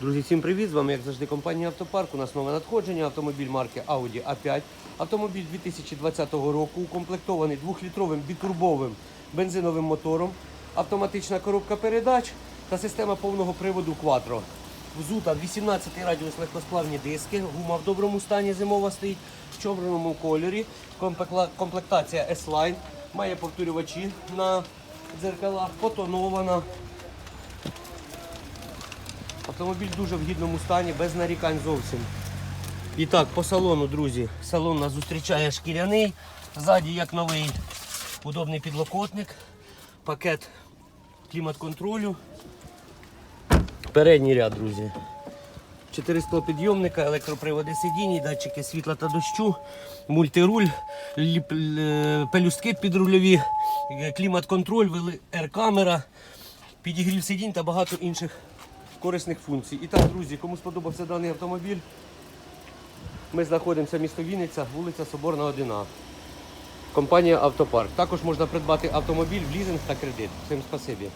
Друзі, всім привіт! З вами, як завжди, компанія Автопарк. У нас нове надходження. Автомобіль марки Audi A5. Автомобіль 2020 року укомплектований 2-літровим бітурбовим бензиновим мотором, автоматична коробка передач та система повного приводу Quattro. Взута 18 радіус легкосплавні диски, гума в доброму стані зимова стоїть в чорному кольорі, комплектація S-Line, має повторювачі на дзеркалах, потонована. Автомобіль дуже в гідному стані, без нарікань зовсім. І так, по салону, друзі. Салон нас зустрічає шкіряний. Ззаді, як новий, удобний підлокотник, пакет клімат-контролю. Передній ряд, друзі. 400 підйомника, електроприводи сидінь, датчики світла та дощу, мультируль, л- пелюстки підрульові, е, клімат-контроль, R-камера, підігрів сидінь та багато інших корисних функцій. І так, друзі, кому сподобався даний автомобіль, ми знаходимося в місто Вінниця, вулиця Соборна 1А. Компанія Автопарк. Також можна придбати автомобіль в лізинг та кредит. Всім спасибі.